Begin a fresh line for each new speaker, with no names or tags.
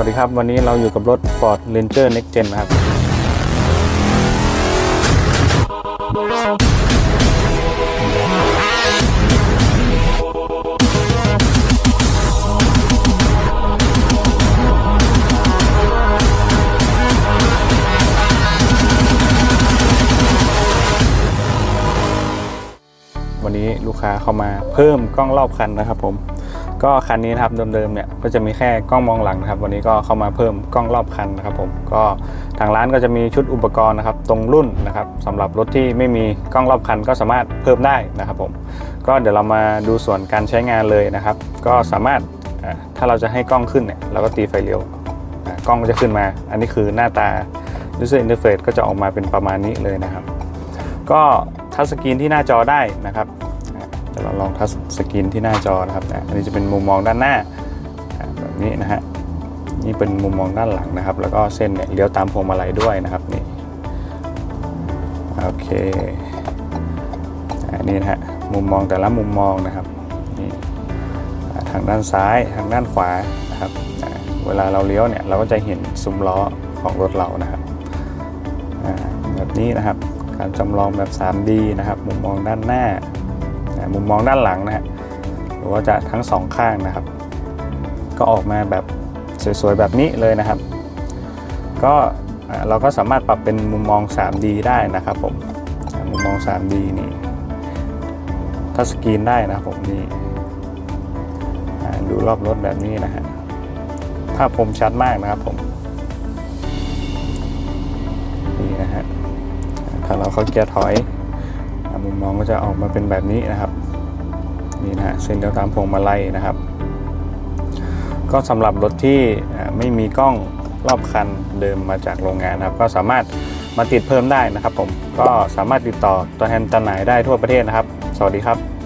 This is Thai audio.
วัสดีครับ วันนี้เราอยู่กับรถ Ford Ranger Next Gen นะครับ วันนี้ลูกค้าเข้ามาเพิ่มกล้องรอบคันนะครับผม ก็คันนี้นะครับเดิมๆเนี่ยก็จะมีแค่กล้องมองหลังนะครับ วันนี้ก็เข้ามาเพิ่มกล้องรอบคันนะครับผมก็ทางร้านก็จะมีชุดอุปกรณ์นะครับตรงรุ่นนะครับสำหรับรถที่ไม่มีกล้องรอบคันก็สามารถเพิ่มได้นะครับผมก็เดี๋ยวเรามาดูส่วนการใช้งานเลยนะครับ ก็สามารถถ้าเราจะให้กล้องขึ้นเนี่ยเราก็ตีไฟเลี้ยวกล้องก็จะขึ้นมา อันนี้คือหน้าตา user interface ก็จะออกมาเป็นประมาณนี้เลยนะครับ ก็ทัชสกรีนที่หน้าจอได้นะครับ เดี๋ยวเราลองทัชสกรีนที่หน้าจอนะครับอันนี้จะเป็นมุมมองด้านหน้าแบบนี้นะฮะนี่เป็นมุมมองด้านหลังนะครับ แล้วก็เส้นเนี่ยเลี้ยวตามพวงมาลัยด้วยนะครับนี่โอเคอันนี้นะฮะมุมมองแต่ละมุมมองนะครับนี่ทางด้านซ้ายทางด้านขวานะครับเวลาเราเลี้ยวเนี่ยเราก็จะเห็นซุ้มล้อของรถเรานะครับแบบนี้นะครับการจำลองแบบ 3D นะครับ มุมมองด้านหน้า มุมมองด้านหลังนะฮะหรือว่าจะทั้งสองข้างนะครับ ก็ออกมาแบบสวยๆแบบนี้เลยนะครับ ก็เราก็สามารถปรับเป็นมุมมอง 3D ได้นะครับผมมุมมอง 3D นี่ทัชสกรีนได้นะผมนี่ดูรอบรถแบบนี้นะฮะภาพคมชัดมากนะครับผมนี่นะฮะถ้าเราเข้าเกียร์ถอย มุมมองก็จะออกมาเป็นแบบนี้นะครับนี่นะฮะเส้นเดียวตามพวงมาลัยนะครับ ก็สำหรับรถที่ไม่มีกล้องรอบคันเดิมมาจากโรงงานนะครับ ก็สามารถมาติดเพิ่มได้นะครับผมก็สามารถติดต่อตัวแทนจำหน่ายได้ทั่วประเทศนะครับ สวัสดีครับ